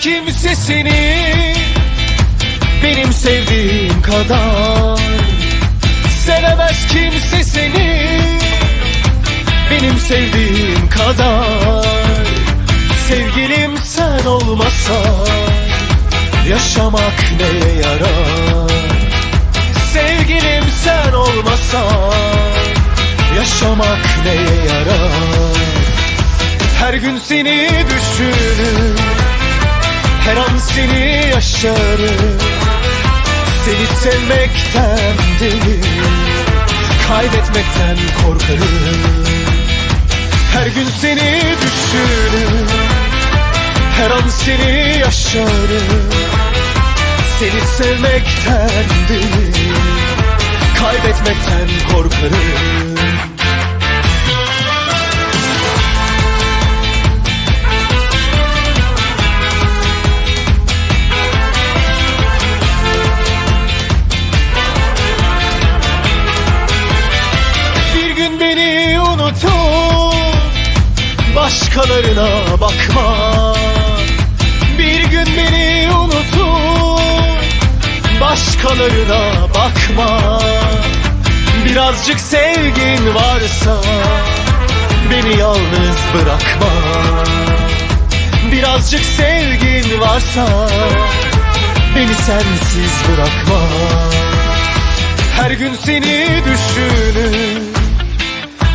kimse seni Benim sevdiğim kadar. Sevemez kimse seni Benim sevdiğim kadar. Sevgilim sen olmasan Yaşamak neye yarar? Sevgilim sen olmasan Yaşamak neye yarar? Her gün seni an seni yaşarım. Seni sevmekten değil Kaybetmekten korkarım. Her gün seni düşünür Her an seni yaşarım. Seni sevmekten değil Kaybetmekten korkarım Başkalarına bakma. Bir gün beni unutup Başkalarına bakma. Birazcık sevgin varsa Beni yalnız bırakma. Birazcık sevgin varsa Beni sensiz bırakma. Her gün seni düşünür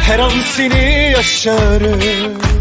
Her an seni yaşarım